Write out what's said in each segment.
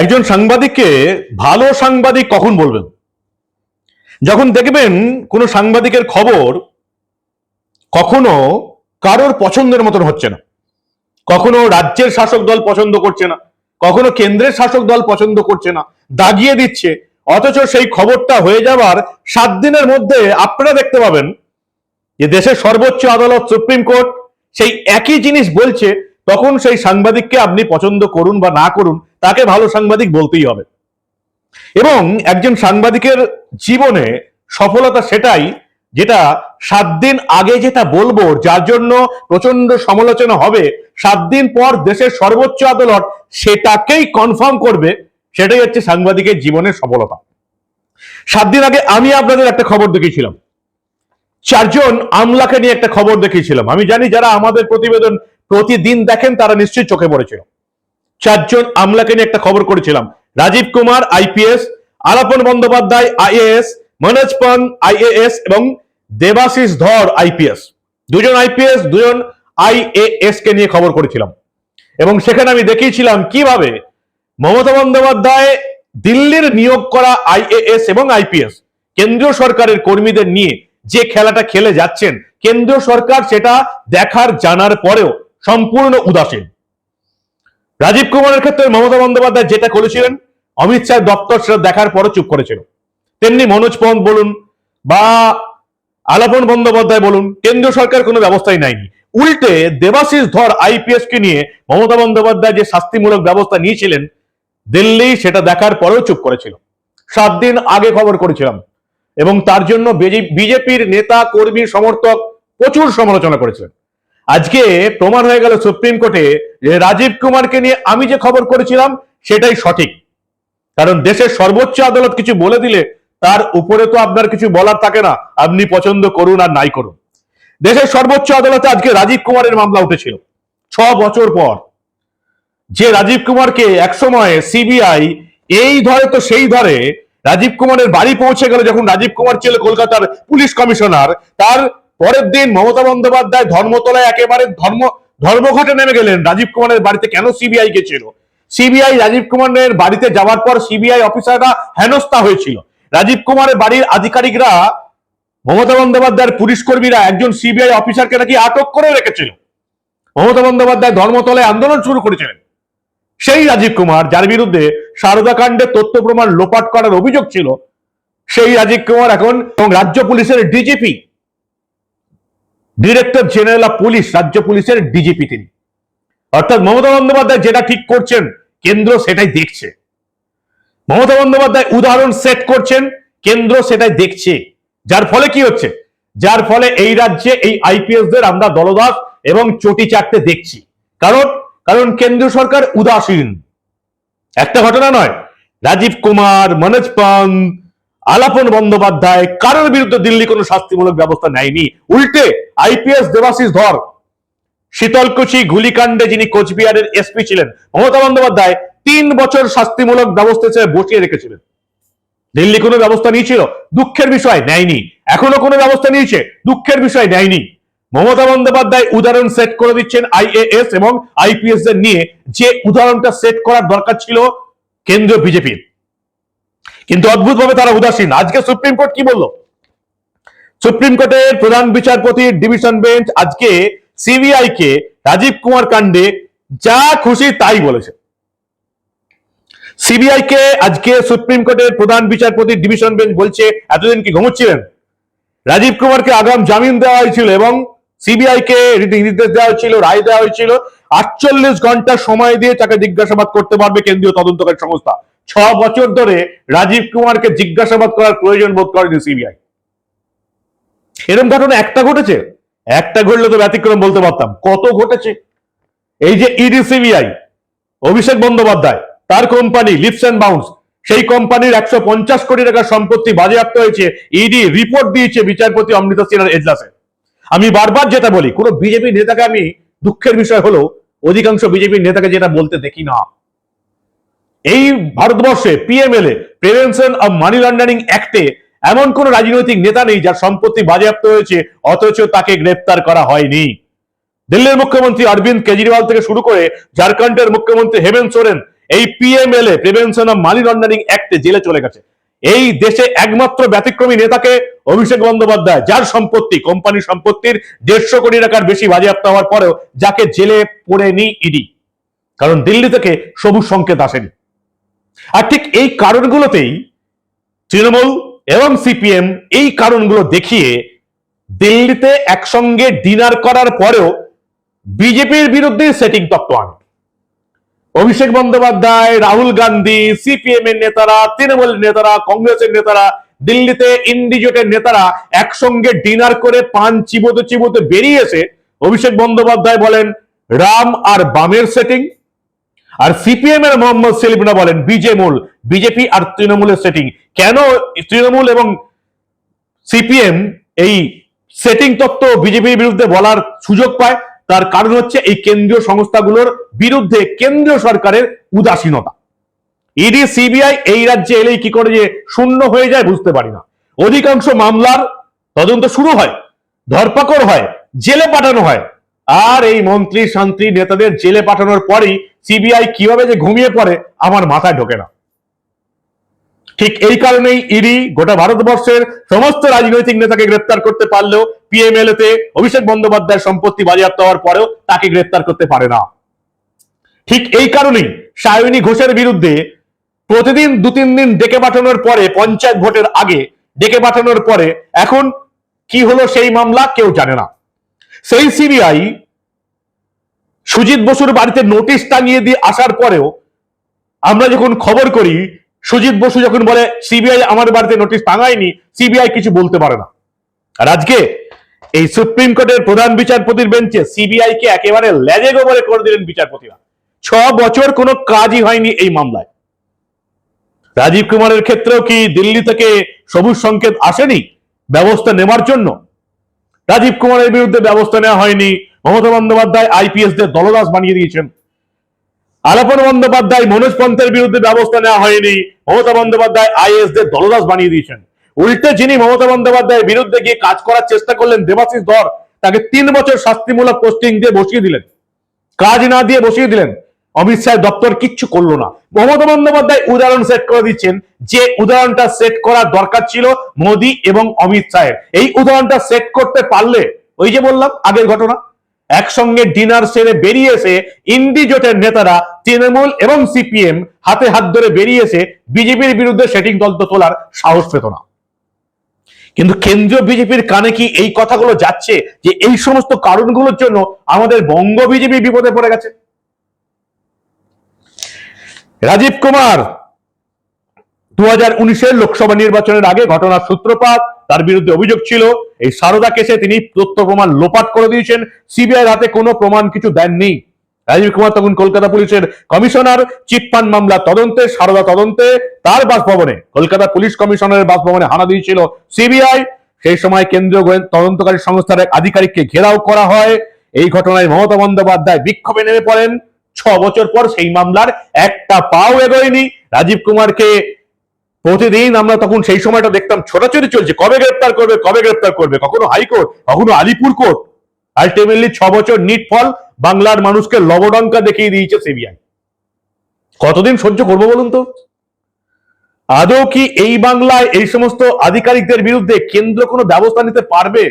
একজন সাংবাদিককে ভালো সাংবাদিক কখন বলবেন? যখন দেখবেন কোনো সাংবাদিকের খবর কখনো কারোর পছন্দের মতন হচ্ছে না। কখনো রাজ্যের শাসক দল পছন্দ করছে না। কখনো কেন্দ্রের শাসক দল পছন্দ করছে না। দাগিয়ে দিচ্ছে। অথচ সেই খবরটা হয়ে যাওয়ার সাত দিনের মধ্যে আপনারা দেখতে পাবেন যে দেশের সর্বোচ্চ আদালত, সুপ্রিম কোর্ট সেই একই জিনিস বলছে তখন সেই সাংবাদিককে আপনি পছন্দ করুন বা না করুন, তাকে ভালো সাংবাদিক বলতেই হবে। এবং একজন সাংবাদিকের জীবনে সফলতা সেটাই যেটা সাত দিন আগে যেটা বলব, যার জন্য প্রচণ্ড সমালোচনা হবে, সাত দিন পর দেশের সর্বোচ্চ আদালত সেটাকেই কনফার্ম করবে, সেটাই হচ্ছে সাংবাদিকের জীবনের সফলতা। সাত দিন আগে আমি আপনাদের একটা খবর দেখিয়েছিলাম। চারজন আমলাকে নিয়ে একটা খবর দেখিয়েছিলাম। আমি জানি যারা আমাদের প্রতিবেদন প্রতিদিন দেখেন তারা নিশ্চয়ই চোখে পড়েছিল। চারজন আমলাকে নিয়ে একটা খবর করেছিলাম। Rajeev Kumar, IPS, Alapan Bandyopadhyay, IAS, Manoj Pant, IAS এবং দেবাশিস ধর, আইপিএস। দুজন আইপিএস, দুজন আইএএস কে নিয়ে খবর করেছিলাম। এবং সেখানে আমি দেখিয়েছিলাম কীভাবে মমতা বন্দ্যোপাধ্যায় দিল্লির নিয়োগ করা আইএএস এবং আইপিএস, কেন্দ্রীয় সরকারের কর্মীদের নিয়ে যে খেলাটা খেলে যাচ্ছেন, কেন্দ্রীয় সরকার সেটা দেখার, জানার পরেও সম্পূর্ণ উদাসীন। রাজীব কুমারের ক্ষেত্রে মমতা বন্দ্যোপাধ্যায় যেটা করেছিলেন, অমিত শাহ দপ্তর সেটা দেখার পরও চুপ করেছিল। তেমনি মনোজ পন্থ বলুন বা আলাপন বন্দ্যোপাধ্যায় বলুন, কেন্দ্রীয় সরকার কোনো ব্যবস্থাই নেয়নি। উল্টে দেবাশিস ধর আইপিএস কে নিয়ে মমতা বন্দ্যোপাধ্যায় যে শাস্তিমূলক ব্যবস্থা নিয়েছিলেন, দিল্লি সেটা দেখার পরেও চুপ করেছিল। সাত দিন আগে খবর করেছিলাম। এবং তার জন্য বিজেপির নেতা, কর্মী, সমর্থক প্রচুর সমালোচনা করেছিলেন। আজকে প্রমাণ হয়ে গেল সুপ্রিম কোর্টে যে রাজীব কুমারকে নিয়ে আমি যে খবর করেছিলাম, সেটাই সঠিক। কারণ দেশের সর্বোচ্চ আদালত কিছু বলে দিলে তার উপরে তো আপনার কিছু বলার থাকে না। আপনি পছন্দ করুন আর নাই করুন। দেশের সর্বোচ্চ আদালতে আজকে রাজীব কুমারের মামলা উঠেছিল। ছ বছর পর। যে রাজীব কুমারকে একসময় সিবিআই এই ধরে তো সেই ধরে রাজীব কুমারের বাড়ি পৌঁছে গেল যখন রাজীব কুমার ছিল কলকাতার পুলিশ কমিশনার, তার পরের দিন মমতা বন্দ্যোপাধ্যায় ধর্মতলায় একেবারে ধর্ম, ধর্মঘটে নেমে গেলেন। রাজীব কুমারের বাড়িতে কেন সিবিআই গেছিল সিবিআই রাজীব কুমারের বাড়িতে যাওয়ার পর সিবিআই অফিসাররা হেনস্থা হয়েছিল। রাজীব কুমারের বাড়ির আধিকারিকরা মমতা বন্দ্যোপাধ্যায়ের পুলিশ কর্মীরা একজন সিবিআই অফিসারকে নাকি আটক করে রেখেছিল। মমতা বন্দ্যোপাধ্যায় ধর্মতলায় আন্দোলন শুরু করেছিলেন। সেই রাজীব কুমার, যার বিরুদ্ধে সারদা কাণ্ডে তথ্য প্রমাণ লোপাট করার অভিযোগ ছিল, সেই রাজীব কুমার এখন এবং রাজ্য পুলিশের DGP director general of police রাজ্য পুলিশের ডিজিপি তিনি। অর্থাৎ মমতা বন্দ্যোপাধ্যায় যেটা ঠিক করছেন, কেন্দ্র সেটাই দেখছে। মমতা বন্দ্যোপাধ্যায় উদাহরণ সেট করছেন, কেন্দ্র সেটাই দেখছে। যার ফলে কি হচ্ছে? যার ফলে এই রাজ্যে এই আইপিএস দের আমরা দলদাস এবং চটি চাটতে দেখছি। কারণ কারণ কেন্দ্রীয় সরকার উদাসীন। একটা ঘটনা নয়, রাজীব কুমার, মনোজ পন্ত আলাপন বন্দ্যোপাধ্যায়, কারোর বিরুদ্ধে দিল্লি কোনো শাস্তিমূলক ব্যবস্থা নেয়নি। উল্টে আইপিএস দেবাশিস ধর শীতলকুচি গুলিকাণ্ডে যিনি কোচবিহারের এসপি ছিলেন, মমতা বন্দ্যোপাধ্যায় তিন বছর শাস্তিমূলক ব্যবস্থা হিসেবে বসিয়ে রেখেছিলেন। দিল্লি কোনো ব্যবস্থা নিয়েছিল? দুঃখের বিষয়, নেয়নি। এখনও কোনো ব্যবস্থা নিয়েছে? দুঃখের বিষয়, নেয়নি। মমতা বন্দ্যোপাধ্যায় উদাহরণ সেট করে দিচ্ছেন আইএএস এবং আইপিএস নিয়ে। যে উদাহরণটা সেট করার দরকার ছিল কেন্দ্রীয় বিজেপির। কিন্তু অদ্ভুতভাবে তারা উদাসীন। আজকে সুপ্রিম কোর্ট কি বলল? সুপ্রিম কোর্টের প্রধান বিচারপতির ডিভিশন বেঞ্চ আজকে সিবিআই কে রাজীব কুমার কাণ্ডে যা খুশি তাই বলেছে। সিবিআই কে আজকে সুপ্রিম কোর্টের প্রধান বিচারপতি, ডিভিশন বেঞ্চ বলছে, এতদিন কি ঘুমোচ্ছিলেন? রাজীব কুমারকে আগাম জামিন দেওয়া হয়েছিল এবং সিবিআই কে নির্দেশ দেওয়া হয়েছিল, রায় দেওয়া হয়েছিল। আটচল্লিশ ঘণ্টা সময় দিয়ে তাকে জিজ্ঞাসাবাদ করতে পারবে কেন্দ্রীয় তদন্তকারী সংস্থা। ছ বছর ধরে রাজীব কুমারকে জিজ্ঞাসাবাদ করার প্রয়োজন বোধ করেনি সিবিআই। এরকম ঘটনা একটা ঘটেছে? একটা ঘটলে তো ব্যতিক্রম বলতে পারতাম। কত ঘটেছে? এই যে ইডি সিবিআই, অভিষেক বন্দ্যোপাধ্যায়, তার কোম্পানি লিপস অ্যান্ড বাউন্স, সেই কোম্পানির একশো পঞ্চাশ কোটি টাকার সম্পত্তি বাজেয়াপ্ত হয়েছে, ইডি রিপোর্ট দিয়েছে বিচারপতি অমৃতা সিনহার এজলাসে। আমি বারবার যেটা বলি, কোনো বিজেপি নেতাকে আমি দুঃখের বিষয় হলো অধিকাংশ বিজেপির নেতাকে যেটা বলতে দেখি না। এই ভারতবর্ষে PMLA prevention of money laundering অ্যাক্টে এমন কোন রাজনৈতিক নেতা নেই যার সম্পত্তি বাজেয়াপ্ত হয়েছে, অথচ তাকে গ্রেপ্তার করা হয়নি। দিল্লির মুখ্যমন্ত্রী অরবিন্দ কেজরিওয়াল থেকে শুরু করে ঝাড়খণ্ডের মুখ্যমন্ত্রী হেমন্ত সোরেন এই PMLA prevention of money laundering অ্যাক্টে জেলে চলে গেছে। এই দেশে একমাত্র ব্যতিক্রমী নেতাকে অভিষেক বন্দ্যোপাধ্যায়, যার সম্পত্তি, কোম্পানির সম্পত্তির দেড়শো কোটি টাকার বেশি বাজেয়াপ্ত হওয়ার পরেও যাকে জেলে পড়েনি ইডি। কারণ দিল্লি থেকে সবুজ সংকেত আসেনি। আর ঠিক এই কারণগুলোতেই তৃণমূল এবং সিপিএম এই কারণগুলো দেখিয়ে দিল্লিতে একসঙ্গে ডিনার করার পরেও বিজেপির বিরুদ্ধে সেটিং তত্ত্ব আনে। অভিষেক বন্দ্যোপাধ্যায়, রাহুল গান্ধী, সিপিএম এর নেতারা তৃণমূলের নেতারা, কংগ্রেসের নেতারা, দিল্লিতে ইন্ডিজোটের নেতারা একসঙ্গে ডিনার করে পান চিবোতে চিবোতে বেরিয়েছে অভিষেক বন্দ্যোপাধ্যায় বলেন, রাম আর বামের সেটিং আর সিপিএম এর মোহাম্মদ সেলিমরা বলেন বিজেমূল বিজেপি আর তৃণমূলের সেটিং কেন তৃণমূল এবং সিপিএম এই সেটিং তত্ত্ব বিজেপির বিরুদ্ধে বলার সুযোগ পায়? তার কারণ হচ্ছে এই কেন্দ্রীয় সংস্থাগুলোর বিরুদ্ধে কেন্দ্রীয় সরকারের উদাসীনতা। ইডি সিবিআই এই রাজ্যে এলেই কি করে যে শূন্য হয়ে যায় বুঝতে পারি না। অধিকাংশ মামলার তদন্ত শুরু হয়, ধরপাকড় হয়, জেলে পাঠানো হয়। আর এই মন্ত্রী শান্তি নেতাদের জেলে পাঠানোর পরেই সিবিআই কীভাবে যে ঘুমিয়ে পড়ে, আমার মাথায় ঢোকে না। ঠিক এই কারণেই ইডি গোটা ভারতবর্ষের সমস্ত রাজনৈতিক নেতাকে গ্রেপ্তার করতে পারলেও পিএমএলএ তে অভিষেক বন্দ্যোপাধ্যায়ের সম্পত্তি বাজেয়াপ্ত হওয়ার পরেও তাকে গ্রেপ্তার করতে পারে না। ঠিক এই কারণেই সায়নী ঘোষের বিরুদ্ধে প্রতিদিন দু তিন দিন ডেকে পাঠানোর পরে, পঞ্চায়েত ভোটের আগে ডেকে পাঠানোর পরে এখন কি হলো সেই মামলা কেউ জানে না। সেই সিবিআই সুজিত বসুর বাড়িতে নোটিশ টাঙিয়ে দিয়ে আসার পরেও আমরা যখন খবর করি, সুজিত বসু যখন বলে সিবিআই আমার বাড়িতে নোটিশ টাঙায়নি সিবিআই কিছু বলতে পারে না। আর আজকে এই সুপ্রিম কোর্টের প্রধান বিচারপতির বেঞ্চে সিবিআই কে একেবারে লেজে গোবরে করে দিলেন বিচারপতিরা। ছ বছর কোনো কাজই হয়নি এই মামলায়। রাজীব কুমারের ক্ষেত্রেও কি দিল্লি থেকে সবুজ সংকেত আসেনি ব্যবস্থা নেওয়ার জন্য? রাজীব কুমারের বিরুদ্ধে ব্যবস্থা নেওয়া হয়নি। মমতা বন্দ্যোপাধ্যায় আইপিএস দের দলদাস বানিয়ে দিয়েছেন। আলাপন বন্দ্যোপাধ্যায় মনোজ পন্থের বিরুদ্ধে ব্যবস্থা নেওয়া হয়নি। মমতা বন্দ্যোপাধ্যায় আইএস দের দলদাস বানিয়ে দিয়েছেন। উল্টে যিনি মমতা বন্দ্যোপাধ্যায়ের বিরুদ্ধে গিয়ে কাজ করার চেষ্টা করলেন দেবাশিস ধর, তাকে তিন বছর শাস্তিমূলক পোস্টিং দিয়ে বসিয়ে দিলেন। কাজ না দিয়ে বসিয়ে দিলেন। অমিত শাহ দপ্তর কিচ্ছু করল না। মমতা বন্দ্যোপাধ্যায় উদাহরণ সেট করে দিচ্ছেন যে উদাহরণটা সেট করার দরকার ছিল মোদী এবং অমিত শাহের। এই উদাহরণটা সেট করতে পারলে, ওই যে বললাম আগের ঘটনা, একসঙ্গে ডিনার সেরে বেরিয়ে এসে ইন্ডি জোটের নেতারা তৃণমূল এবং সিপিএম হাতে হাত ধরে বেরিয়ে এসে বিজেপির বিরুদ্ধে সেটিং দন্ত তোলার সাহস পেত না। কিন্তু কেন্দ্রীয় বিজেপির কানে কি এই কথাগুলো যাচ্ছে যে এই সমস্ত কারণগুলোর জন্য আমাদের বঙ্গ বিজেপি বিপদে পড়ে গেছে? রাজীব কুমার দু হাজার উনিশের লোকসভা নির্বাচনের আগে ঘটনার সূত্রপাত, তার বিরুদ্ধে অভিযোগ ছিল। এই সারদা কেসে তিনি তথ্য প্রমাণ লোপাট করে দিয়েছেন। সিবিআই হাতে কোনো প্রমাণ কিছু দেননি। রাজীব কুমার তখন কলকাতা পুলিশের কমিশনার। চিটফান্ড মামলা তদন্তে, সারদা তদন্তে, তার বাসভবনে, কলকাতা পুলিশ কমিশনারের বাসভবনে হানা দিয়েছিল সিবিআই। সেই সময় কেন্দ্রীয় তদন্তকারী সংস্থার এক আধিকারিককে ঘেরাও করা হয়। এই ঘটনায় মমতা বন্দ্যোপাধ্যায় বিক্ষোভে নেমে পড়েন। ছ বছর পর সেই মামলার একটা পাও এগোয়নি। রাজীব কুমারকে প্রতিদিন আমরা তখন সেই সময়টা দেখতাম, ছোটাছুটি চলছে, কবে গ্রেপ্তার করবে, কবে গ্রেপ্তার করবে, কখনো হাইকোর্ট, কখনো আলিপুর কোর্ট। আলটিমেটলি ছ বছর নিট ফল বাংলার মানুষকে লবডঙ্কা দেখিয়ে দিয়েছে সিবিআই। কতদিন সহ্য করব বলুন তো? আদৌ কি এই বাংলায় এই সমস্ত আধিকারিকদের বিরুদ্ধে কেন্দ্র কোনো ব্যবস্থা নিতে পারবে?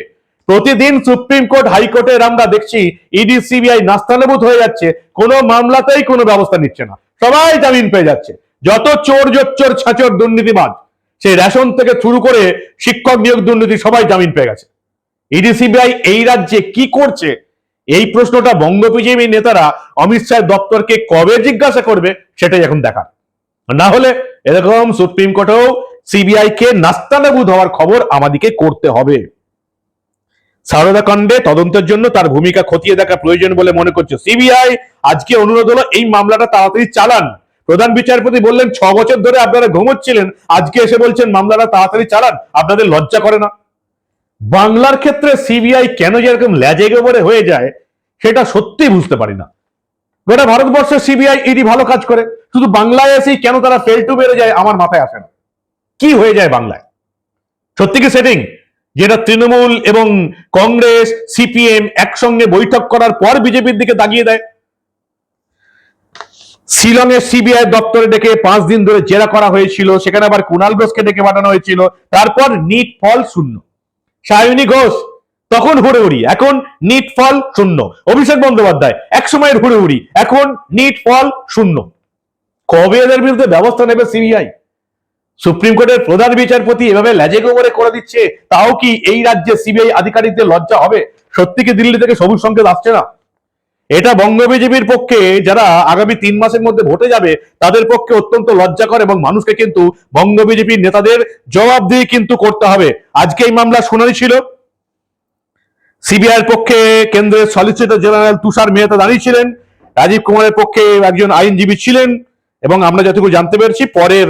প্রতিদিন সুপ্রিম কোর্ট হাইকোর্টের আমরা দেখছি ইডি, সিবিআই নাস্তানাবুদ হয়ে যাচ্ছে। কোনো মামলাতেই কোনো ব্যবস্থা নিচ্ছে না। সবাই জামিন পেয়ে যাচ্ছে। যত চোর, জোচ্চোর, ছাচোর, দুর্নীতিবাজ, সেই রেশন থেকে শুরু করে শিক্ষক নিয়োগ দুর্নীতি সবাই জামিন পেয়ে গেছে। ইডি, সিবিআই এই রাজ্যে কি করছে? এই প্রশ্নটা বঙ্গ বিজেপি নেতারা অমিত শাহ দপ্তরকে কবে জিজ্ঞাসা করবে সেটাই এখন দেখার। না হলে এরকম সুপ্রিম কোর্টেও সিবিআই কে নাস্তানাবুদ হওয়ার খবর আমাদেরকে করতে হবে। সারদা কাণ্ডে তদন্তের জন্য তার ভূমিকা খতিয়ে দেখা প্রয়োজন বলে মনে করছে সিবিআই। আজকে অনুরোধ হলো, এই মামলাটা তাড়াতাড়ি চালান। প্রধান বিচারপতি বললেন, ছ বছর ধরে আপনারা ঘুমোচ্ছিলেন, আজকে এসে বলছেন মামলাটা তাড়াতাড়ি চালান, আপনাদের লজ্জা করে না। বাংলার ক্ষেত্রে সিবিআই কেন যেরকম ল্যাজে গোবরে হয়ে যায়, সেটা সত্যি বুঝতে পারি না। গোটা ভারতবর্ষে সিবিআই ইডি ভালো কাজ করে, শুধু বাংলায় এসেই কেন তারা ফেল টু বেড়ে যায়, আমার মাথায় আসে না। কি হয়ে যায় বাংলায়? সত্যি কি সেটিং? যেটা তৃণমূল এবং কংগ্রেস, সিপিএম একসঙ্গে বৈঠক করার পর বিজেপির দিকে দাগিয়ে দেয়। শিলংয়ের সিবিআই দপ্তরে ডেকে পাঁচ দিন ধরে জেরা করা হয়েছিল, সেখানে আবার কুণাল ঘোষকে ডেকে পাঠানো হয়েছিল, তারপর নিট ফল শূন্য। সায়নী ঘোষ, তখন হুড়োহুড়ি, এখন নিট ফল শূন্য। অভিষেক বন্দ্যোপাধ্যায় এক সময়ের হুড়োহুড়ি, এখন নিট ফল শূন্য। কবে এদের বিরুদ্ধে ব্যবস্থা নেবে সিবিআই? সুপ্রিম কোর্টের প্রধান বিচারপতি এভাবে ল্যাজে গোবরে করে দিচ্ছে, তাও কি এই রাজ্যে সিবিআই আধিকারিকদের লজ্জা হবে? সত্যি কি দিল্লি থেকে সবুজ সংকেত আসছে না? এটা বঙ্গ বিজেপির পক্ষে যারা আগামী তিন মাসের মধ্যে ভোটে যাবে, তাদের পক্ষে অত্যন্ত লজ্জাকর এবং মানুষকে কিন্তু বঙ্গ বিজেপির নেতাদের জবাবদিহি কিন্তু করতে হবে। আজকে এই মামলা শুনানি ছিল। সিবিআইয়ের পক্ষে কেন্দ্রের সলিসিটর জেনারেল তুষার মেহতা দাঁড়িয়েছিলেন রাজীব কুমারের পক্ষে একজন আইনজীবী ছিলেন এবং আমরা যতটুকু জানতে পেরেছি, পরের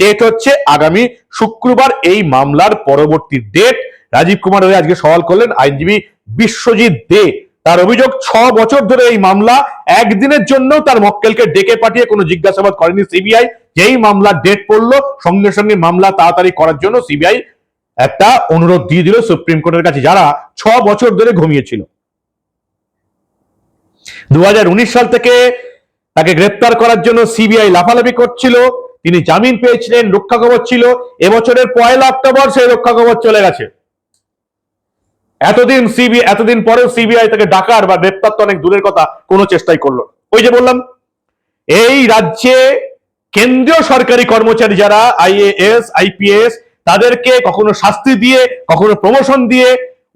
ডেট হচ্ছে আগামী শুক্রবার, এই মামলার পরবর্তী ডেট রাজীব কুমার হয়ে আজকে সওয়াল করলেন আইনজীবী বিশ্বজিৎ দে। তার অভিযোগ, ছ বছর ধরে এই মামলা একদিনের জন্য তার মক্কেলকে ডেকে পাঠিয়ে কোনো জিজ্ঞাসাবাদ করেনি সিবিআই। যেই মামলার ডেট পড়ল, সঙ্গে সঙ্গে মামলা তাড়াতাড়ি করার জন্য সিবিআই একটা অনুরোধ দিয়ে দিল সুপ্রিম কোর্টের কাছে, যারা ছ বছর ধরে ঘুমিয়েছিল। দু হাজার উনিশ সাল থেকে তাকে গ্রেপ্তার করার জন্য সিবিআই লাফালাফি করছিল। তিনি জামিন পেয়েছিলেন, রক্ষা কবচ ছিল। এবছরের পয়লা অক্টোবর সেই রক্ষা কবচ চলে গেছে। এতদিন সিবিআই এতদিন পরেও সিবিআই তাকে ডাকার বা গ্রেপ্তার তো অনেক দূরের কথা, কোনো চেষ্টাই করল ওই যে বললাম, এই রাজ্যে কেন্দ্রীয় সরকারি কর্মচারী যারা, আইএএস, আইপিএস, তাদেরকে কখনো শাস্তি দিয়ে, কখনো প্রমোশন দিয়ে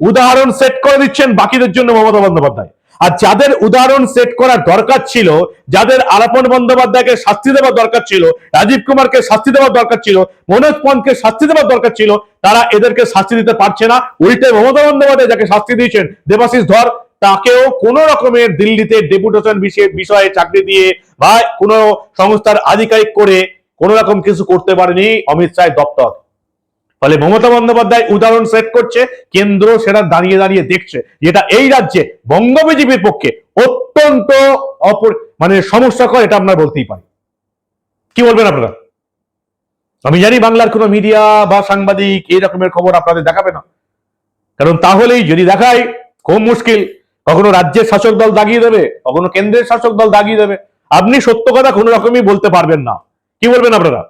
উদাহরণ সেট করে দিচ্ছেন বাকিদের জন্য মমতা বন্দ্যোপাধ্যায়। আর যাদের উদাহরণ সেট করার দরকার ছিল, যাদের আলাপন বন্দ্যোপাধ্যায়কে শাস্তি দেওয়ার দরকার ছিল, রাজীব কুমারকে শাস্তি দেওয়ার দরকার ছিল, মনোজ পন্থকে শাস্তি দেওয়ার দরকার ছিল, তারা এদেরকে শাস্তি দিতে পারছে না। উল্টে মমতা বন্দ্যোপাধ্যায় যাকে শাস্তি দিয়েছেন, দেবাশিস ধর, তাকেও কোন রকমের দিল্লিতে ডেপুটেশন বিষয়ে চাকরি দিয়ে বা কোনো সংস্থার আধিকারিক করে কোন রকম কিছু করতে পারেনি অমিত শাহের দপ্তর। ফলে মমতা বন্দ্যোপাধ্যায় উদাহরণ সেট করছে, কেন্দ্র সেটা দাঁড়িয়ে দাঁড়িয়ে দেখছে, যেটা এই রাজ্যে বঙ্গ বিজেপির পক্ষে অত্যন্ত অপর মানে সমস্যাকর এটা আমরা বলতেই পারি কি বলবেন আপনারা? আমি জানি বাংলার কোনো মিডিয়া বা সাংবাদিক এই রকমের খবর আপনাদের দেখাবে না। কারণ তাহলেই যদি দেখায়, খুব মুশকিল। কখনো রাজ্যের শাসক দল দাগিয়ে দেবে, কখনো কেন্দ্রের শাসক দল দাগিয়ে দেবে। আপনি সত্য কথা কোনো রকমই বলতে পারবেন না। কি বলবেন আপনারা?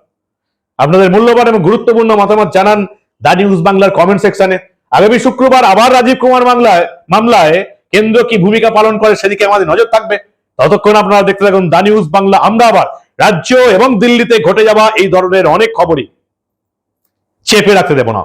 আপনাদের মূল্যবান এবং গুরুত্বপূর্ণ মতামত জানান দা নিউজ বাংলার কমেন্ট সেকশনে আগামী শুক্রবার আবার রাজীব কুমার মামলায় মামলায় কেন্দ্র কি ভূমিকা পালন করে সেদিকে আমাদের নজর থাকবে। ততক্ষণ আপনারা দেখতে থাকুন দা নিউজ বাংলা আমরা আবার রাজ্য এবং দিল্লিতে ঘটে যাওয়া এই ধরনের অনেক খবরই। চেপে রাখতে দেব না।